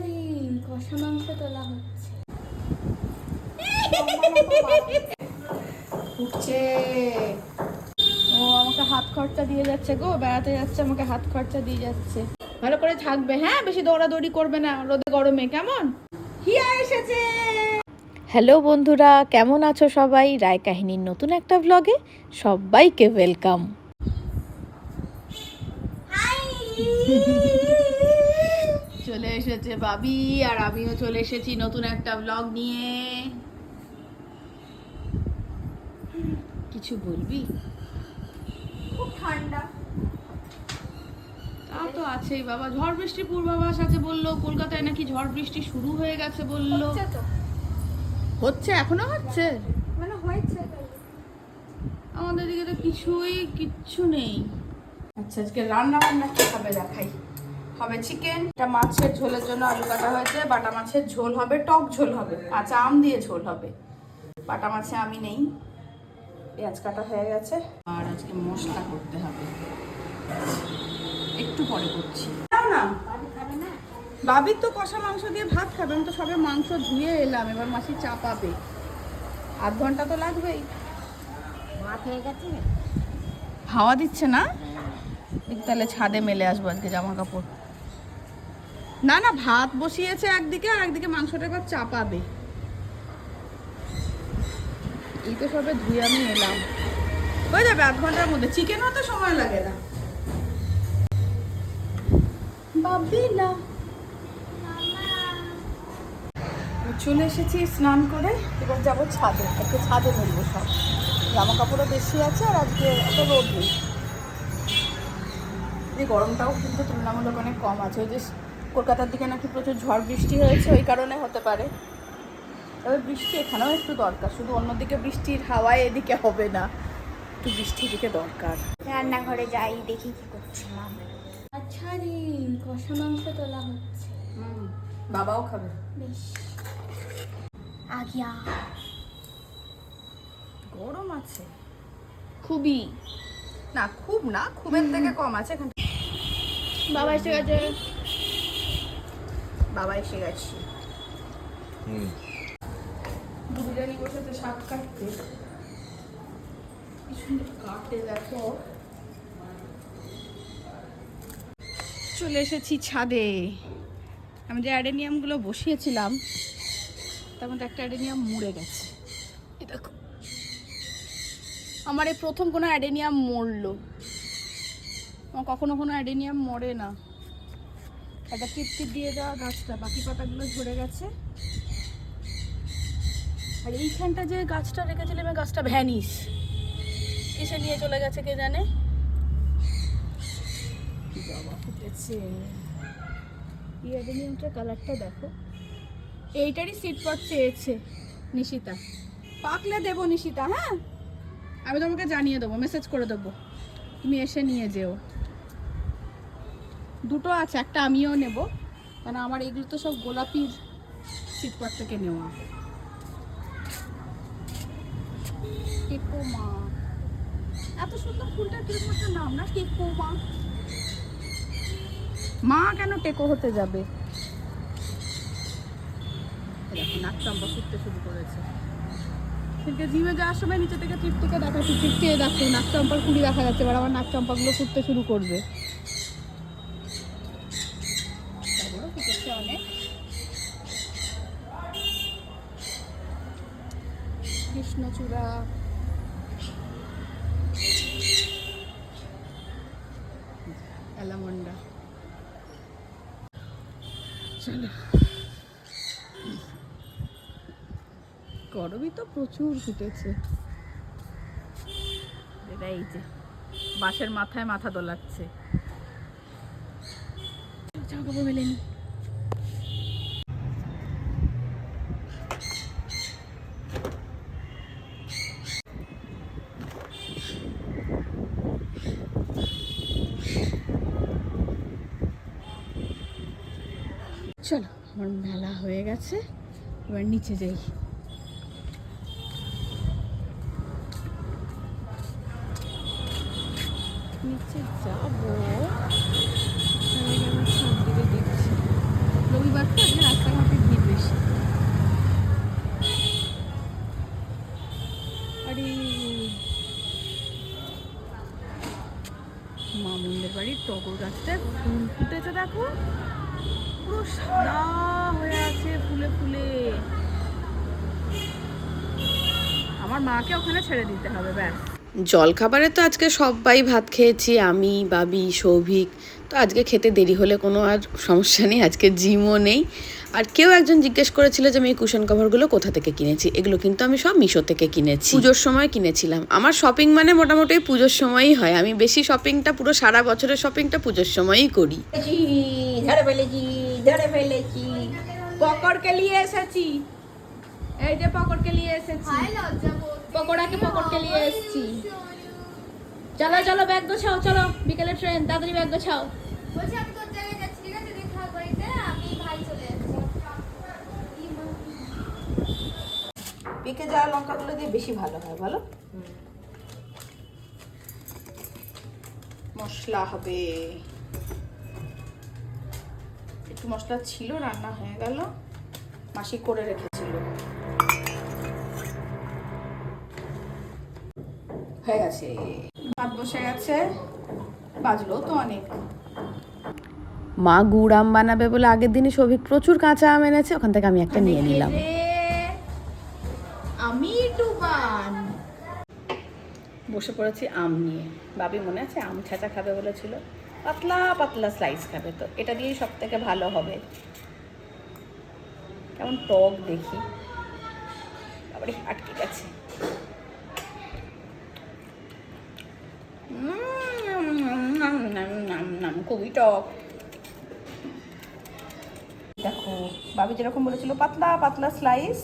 রে কষা মাংস তোলা হচ্ছে। উঠছে। ও আমাকে হাত খরচা দিয়ে যাচ্ছে গো বেড়াতে যাচ্ছে আমাকে হাত খরচা দিয়ে যাচ্ছে। ভালো করে থাকবে হ্যাঁ? বেশি দৌড়াদৌড়ি করবে না রোদে গরমে কেমন? হিয়া এসেছে! হ্যালো বন্ধুরা কেমন আছো সবাই? রায় কাহিনীর নতুন একটা ব্লগে সবাইকে ওয়েলকাম চলে এসেছে বাবি আর আমিও চলে এসেছি নতুন একটা ব্লগ নিয়ে। কিছু বলবি? খুব ঠান্ডা। তা তো আছেই বাবা। ঝড় বৃষ্টির পূর্বাভাস আছে বলল কলকাতায় নাকি ঝড় বৃষ্টি শুরু হয়ে গেছে বলল। হচ্ছে এখনও হচ্ছে? মানে হয়েছে। আমাদের দিকে তো কিছুই কিচ্ছু নেই। আচ্ছা আজকে রান্না বান্না কি হবে দেখাই? হবে চিকেন এটা মাছের ঝোলের জন্য আলু কাটা হয়েছে বাটা মাছের ঝোল হবে টক ঝোল হবে আচ্ছা আম দিয়ে ঝোল হবে। বাটা মাছে আমি নেই পেঁয়াজ কাটা হয়ে গেছে। আর আজকে মশলা করতে হবে। একটু পরে করছি। না? বাবির তো কষা মাংস দিয়ে ভাত খাবে আমি তো সবে মাংস ধুয়ে এলাম এবার মাসি চাপাবে আধ ঘণ্টা তো লাগবেই। ভাত হয়ে গেছে? হাওয়া দিচ্ছে না? তাহলে ছাদে মেলে আসব আজকে জামা কাপড় না না, ভাত বসিয়েছে একদিকে আর একদিকে মাংসটা এবার চাপাবে। এই তো সবে ধুয়ে আমি এলাম। হয়ে যাবে আধ ঘণ্টার মধ্যে। চিকেনও তো সময় লাগে না। চলে এসেছি স্নান করে। এবার যাব ছাদে। একটু ছাদে মেলবো সব। জামা কাপড়ও বেশি আছে আর আজকে এত রোদ নেই। গরমটাও কিন্তু তুলনামূলক অনেক কম আছে। ওই যে কলকাতার দিকে নাকি প্রচুর ঝড় বৃষ্টি হয়েছে ওই কারণে হতে পারে। তবে বৃষ্টি এখানেও একটু দরকার শুধু অন্যদিকে বৃষ্টির হাওয়ায় এদিকে হবে না একটু বৃষ্টির দিকে দরকার। রান্নাঘরে যাই দেখি কি করছে মা। আচ্ছা রে কষা মাংস তোলা হচ্ছে। হুম বাবাও খাবে। বেশ। আগিয়া গরম আছে। খুবই। না খুব না খুবের থেকে কম আছে এখানে বাবা এসে গেছে। বাবা এসে গেছি। বিরিয়ানি বসেছে শাক কাটতে। কি সুন্দর কাটে দেখো। চলে এসেছি ছাদে। আমি যে অ্যাডেনিয়ামগুলো বসিয়েছিলাম। তার মধ্যে একটা অ্যাডেনিয়াম মরে গেছে। এই দেখো। আমার এই প্রথম কোনো অ্যাডেনিয়াম মরলো। আমার কখনো কোনো অ্যাডেনিয়াম মরে না। একটা টিপটিপ দিয়ে দেওয়া গাছটা, বাকি পাতাগুলো ঝরে গেছে। আর এইখানটা যে গাছটা রেখেছিলাম গাছটা ভ্যানিস কিসে নিয়ে চলে গেছে কে জানে? কালারটা দেখো। এইটারই সিট চেয়েছে নিশিতা। পাকলে দেবো নিশিতা হ্যাঁ? আমি তোমাকে জানিয়ে দেবো মেসেজ করে দেবো। তুমি এসে নিয়ে যেও। দুটো আছে, একটা আমিও নেব। কারণ আমার এগুলো তো সব গোলাপির সিটপাট থেকে নেওয়া। টেকো মা। এত সুন্দর ফুলটা কীরকম নাম না টেকো মা? কেন টেকো হতে যাবে? এই দেখো নাক চাম্পা ফুটতে শুরু করেছে। সেদিকে জিমে যাওয়ার সময় নিচে থেকে দেখাচ্ছি টিপ থেকে দেখো নাক চম্পার কুড়ি দেখা যাচ্ছে, এবার আমার নাক চম্পাগুলো ফুটতে শুরু করবে তারপরে ফুটেছে অনেক কৃষ্ণচূড়া। অ্যালামন্ডা। চলো। গরমই তো প্রচুর ফুটেছে। এটা এই যে বাঁশের মাথায় মাথা দোলাচ্ছে। জামা চলো আমার মেলা হয়ে গেছে এবার নিচে যাই। ছেড়ে দিতে হবে ব্যাস। জলখাবারে তো আজকে সবাই ভাত খেয়েছি আমি বাবি সৌভিক। তো আজকে খেতে দেরি হলে কোনো আর সমস্যা নেই আজকে জিমও নেই। আর কেউ একজন জিজ্ঞেস করেছিল যে আমি এই কুশন কভারগুলো কোথা থেকে কিনেছি? এগুলো কিন্তু আমি সব মিশো থেকে কিনেছি। পুজোর সময় কিনেছিলাম। আমার শপিং মানে মোটামুটি পুজোর সময়ই হয়। আমি বেশি শপিংটা পুরো সারা বছরের শপিংটা পুজোর সময়ই করি। ফেলেছি ধরে ফেলেছি ধরে ফেলেছি। পকড়কে নিয়ে এসেছি। এই যে পকড়কে নিয়ে এসেছি। পকোড়াকে পকড়কে নিয়ে এসেছি। চলো চলো ব্যাগ গোছাও চলো বিকেলে ট্রেন তাড়াতাড়ি ব্যাগ গোছাও। বলছি আমি তোর জায়গায় যাচ্ছি ঠিক আছে? তুই থাক আমি ভাই চলে যাচ্ছি পেকে যাওয়া লঙ্কাগুলো দিয়ে বেশি ভালো হয় বলো। মশলা হবে। একটু মশলা ছিল রান্না হয়ে গেল। মাসি করে রেখেছিল। হয়ে গেছে। ভাত বসে গেছে বাজলো তো অনেক। মা গুড় আম বানাবে বলে আগের দিনই সৌভিক প্রচুর কাঁচা আম এনেছে ওখান থেকে আমি একটা নিয়ে নিলাম। আমি টুবান বসে পড়েছি আম নিয়ে। বাবি মনে আছে আম ছাঁচা খাবে বলেছিল। পাতলা পাতলা স্লাইস খাবে তো। এটা দিয়েই সব থেকে ভালো হবে। কেমন টক দেখি। আবার আটকে গেছে উম, নাম, নাম, নাম, নাম, খুবই টক। দেখো, বাবি যেরকম বলেছিল, পাতলা পাতলা স্লাইস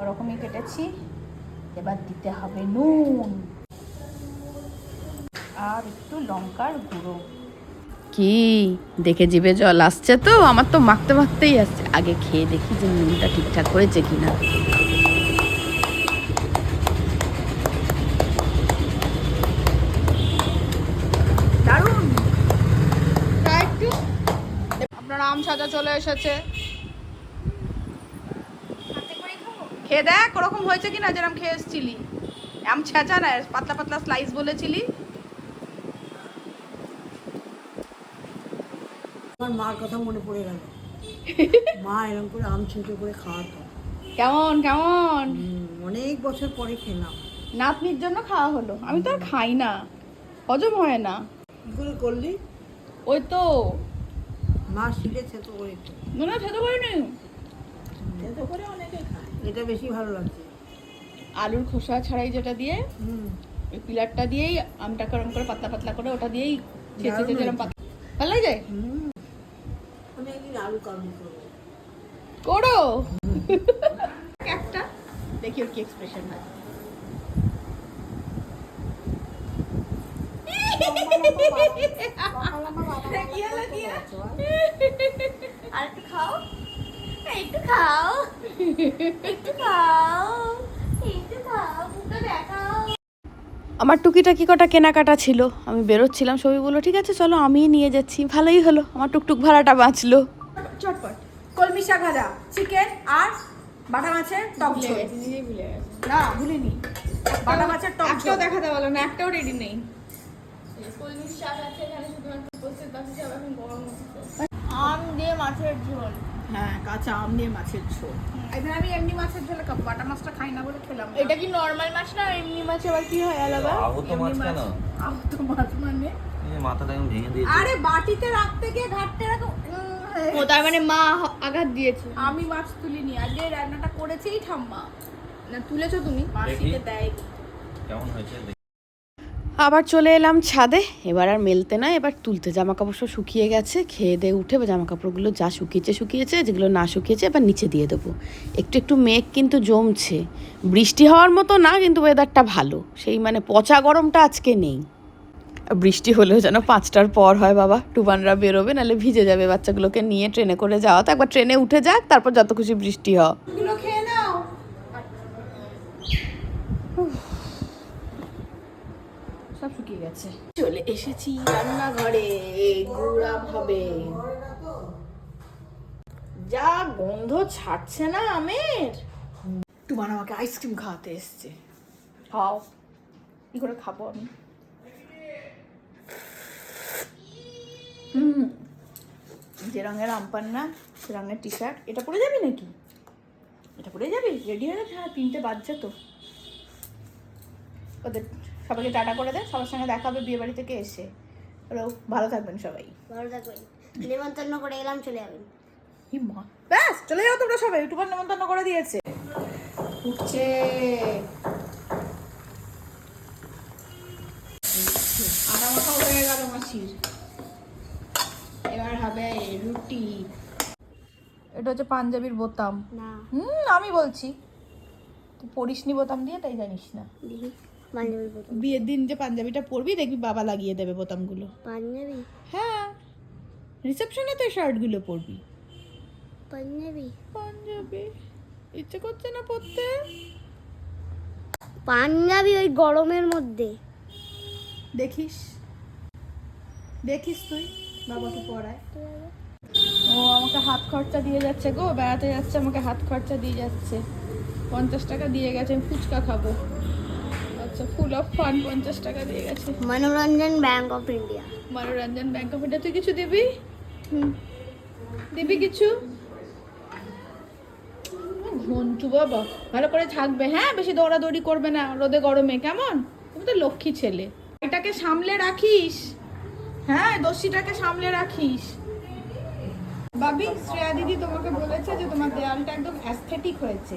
ওরকমই কেটেছি। এবার দিতে হবে নুন। আর একটু লঙ্কার গুঁড়ো। কি? দেখে জিভে জল আসছে তো? আমার তো মাখতে মাখতেই আসছে। আগে খেয়ে দেখি যে নুনটা ঠিকঠাক হয়েছে কিনা। সাজা চলে এসেছে। খেয়ে দেখ ওরকম হয়েছে কিনা যেরকম খেয়ে এসেছিলি। আম ছেঁচা না পাতলা পাতলা স্লাইস বলেছিলি। আমার মার কথা মনে পড়ে গেল। মা এরকম করে আম ছিঁচে করে খাওয়াতো। কেমন কেমন? অনেক বছর পরে খেলাম। নাতনির জন্য খাওয়া হলো। আমি তো আর খাই না। হজম হয় না। কি করে করলি? ওই তো মা শিলে থেতো করে তো খেতে থেতো করে অনেকে খায়। এটা বেশি ভালো লাগছে। আলুর খোসা ছাড়াই যেটা দিয়ে ওই পিলারটা দিয়েই আমটা গরম করে পাতলা পাতলা করে ওটা দিয়েই ছেঁচে ছেঁচে পাতলা ভালো লাগে আমি একদিন আলু কাবলি করব। করো। একটা। দেখি ওর কি এক্সপ্রেশন হয় কি হলো, কি হলো? আর একটু খাও একটু খাও একটু খাও একটু খাও দেখাও আমার টুকিটাকি কটা কেনাকাটা ছিল? আমি বেরোচ্ছিলাম সবই বলল ঠিক আছে? চলো আমিই নিয়ে যাচ্ছি। ভালোই হলো আমার টুকটুক ভাড়াটা বাঁচলো। চটপট। কলমি শাক ভাজা চিকেন আর বাটা মাছের টক ঝোল। না ভুলিনি। বাটা মাছের টক ঝোল। দেখাতে বলো না একটাও রেডি নেই। আম দিয়ে মাছের ঝোল। হ্যাঁ কাঁচা আম দিয়ে মাছের ঝোল। এখানে আমি এমনি মাছের ঝোলে খাব বাটা মাছটা খাই না বলে খেলাম এটা কি নর্মাল মাছ না এমনি মাছ আবার কি হয় আলাদা? আহত মাছ কেন? আহত মাছ মানে? মাথাটা এমন ভেঙে দিয়েছে। আরে বাটিতে রাখতে গিয়ে ঘাটতে রাখো। ও তার মানে মা আঘাত দিয়েছে। আমি মাছ তুলিনি এই রান্নাটা করেছেই ঠাম্মা। না তুলেছো তুমি? মাসিকে দেয় কেমন হয়েছে? দেখি। আবার চলে এলাম ছাদে। এবার আর মেলতে না, এবার তুলতে। জামা কাপড় সব শুকিয়ে গেছে, খেয়ে দিয়ে উঠে বা জামা কাপড়গুলো যা শুকিয়েছে শুকিয়েছে, যেগুলো না শুকিয়েছে এবার নিচে দিয়ে দেবো। একটু একটু মেঘ কিন্তু জমছে। বৃষ্টি হওয়ার মতো না, কিন্তু ওয়েদারটা ভালো। সেই মানে পচা গরমটা আজকে নেই। বৃষ্টি হলেও যেন পাঁচটার পর হয় বাবা। টুবানরা বেরোবে, নাহলে ভিজে যাবে বাচ্চাগুলোকে নিয়ে, ট্রেনে করে যাওয়া। তো একবার ট্রেনে উঠে যাক, তারপর যত খুশি বৃষ্টি হয়গুলো খেয়ে নাও সব শুকিয়ে গেছে। চলে এসেছি রান্নাঘরে গুড়াম হবে। যা গন্ধ ছাড়ছে না আমের। টুমান আমাকে আইসক্রিম খাওয়াতে এসছে। খাও। কি করে খাব আমি? হুম। যে রঙের আমপান্না সে রঙের টি শার্ট এটা পরে যাবি নাকি? এটা পরে যাবি? রেডি হয়ে গেছে? হ্যাঁ তিনটে বাজছে তো। ওদের সবাইকে টাটা করে দে সবার সঙ্গে দেখা হবে বিয়ে বাড়ি থেকে এসে। ভালো থাকবেন সবাই। ভালো থাকবেন। নেমন্তন্ন করে এলাম চলে যাবেন। ব্যাস চলে যাও তোমরা সবাই ইউটিউবার নেমন্তন্ন করে দিয়েছে। উঠছে। আটা মাখা হয়ে গেল মাসির। এবার হবে রুটি। এটা হচ্ছে পাঞ্জাবির বোতাম। না। হুম আমি বলছি। তুই পড়িসনি বোতাম দিয়ে তাই জানিস না। বিয়ের দিন যে পাঞ্জাবিটা পরবি দেখবি বাবা লাগিয়ে দেবে বোতামগুলো। পাঞ্জাবি? হ্যাঁ। রিসেপশনে তো শার্টগুলো পরবি। পাঞ্জাবি? পাঞ্জাবি। ইচ্ছে করছে না পরতে? পাঞ্জাবি ওই গরমের মধ্যে। দেখিস। দেখিস তুই বাবাকে পড়ায় ও আমাকে হাত খরচা দিয়ে যাচ্ছে গো বেড়াতে যাচ্ছে আমাকে হাত খরচা দিয়ে যাচ্ছে। পঞ্চাশ টাকা দিয়ে গেছে আমি ফুচকা খাব। আচ্ছা ফুল অফ ফান পঞ্চাশ টাকা দিয়ে গেছে। Manoranjan bank of India Manoranjan bank of India তুই কিছু দিবি? দিবি কিছু? ঘন্টু বাবা ভালো করে থাকবে হ্যাঁ? বেশি দৌড়াদৌড়ি করবে না রোদে গরমে কেমন? তুমি তো লক্ষ্মী ছেলে। এটাকে সামলে রাখিস। হ্যাঁ দস্যিটাকে সামলে রাখিস। বাবি শ্রেয়া দিদি তোমাকে বলেছে যে তোমার দেয়ালটা একদম অ্যাস্থেটিক হয়েছে।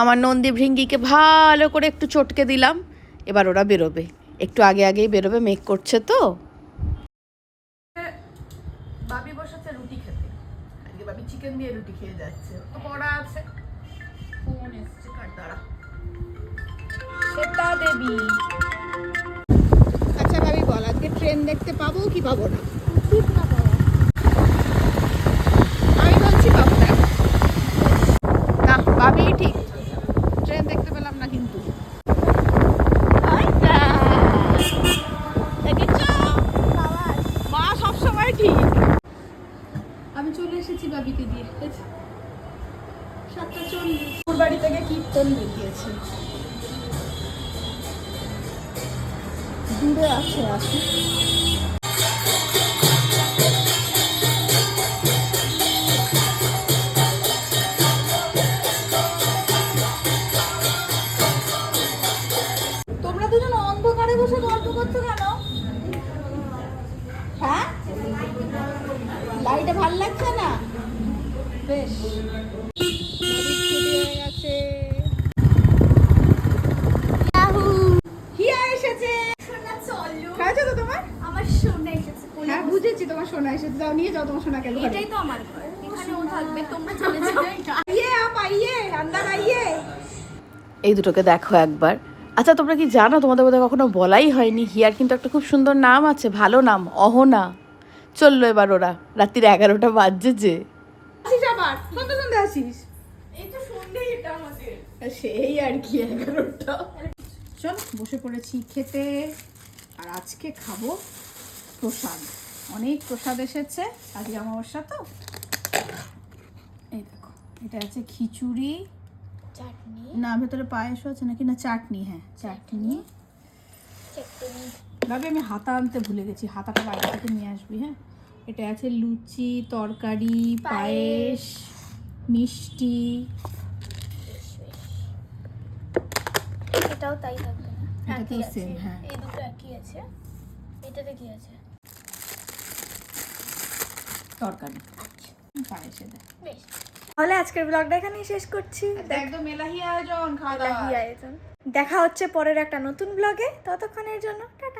আমার নন্দী ভৃঙ্গিকে ভালো করে একটু চটকে দিলাম। এবার ওরা বেরোবে। একটু আগে আগেই বেরোবে মেক করছে তো। বাবি বসেছে রুটি খেতে। আজকে বাবি চিকেন দিয়ে রুটি খেয়ে যাচ্ছে। তো পড়া আছে। ফোন এসছে কার দ্বারা শ্বেতা দেবী। আচ্ছা বাবি বল আজকে ট্রেন দেখতে পাবো কি পাবো না? দূরে আছে আসি এসেছে যাও নিয়ে যাও তোমার সোনাকে ঘরে। এটাই তো আমার ঘর। এখানে ও থাকবে তোমরা চলে যাও। আইয়ে আপ আইয়ে আন্দার আইয়ে। এই দুটোকে দেখো একবার। আচ্ছা তোমরা কি জানো তোমাদের বোধহয় কখনো বলাই হয়নি। হিয়ার কিন্তু একটা খুব সুন্দর নাম আছে ভালো নাম অহনা। চলল এবার ওরা রাত্রির এগারোটা বাজছে যে। আসিস আবার সন্ধ্যে আসিস? সেই আর কি এগারোটা। চল বসে পড়েছি খেতে। আর আজকে খাব প্রসাদ। অনেক প্রসাদ এসেছে আজকে অমাবস্যা তো। এই দেখো এটা আছে খিচুড়ি। চাটনি। না ভেতরে পায়েসও আছে নাকি? না চাটনি হ্যাঁ চাটনি। ভাবে আমি হাতা আনতে ভুলে গেছি হাতাটা বাইরে থেকে নিয়ে আসবি হ্যাঁ? এটা আছে লুচি তরকারি পায়েস। মিষ্টি। এটাও তাই থাকবে না। আছে। হ্যাঁ। এই দুটো একই আছে। এটাতে কি আছে? তরকারি পায়েসে দেয় তাহলে আজকের ব্লগটা এখানেই শেষ করছি। একদম মেলাহি আয়োজন খাওয়া দাওয়া। আয়োজন। দেখা হচ্ছে পরের একটা নতুন ব্লগে ততক্ষণের জন্য টাটা।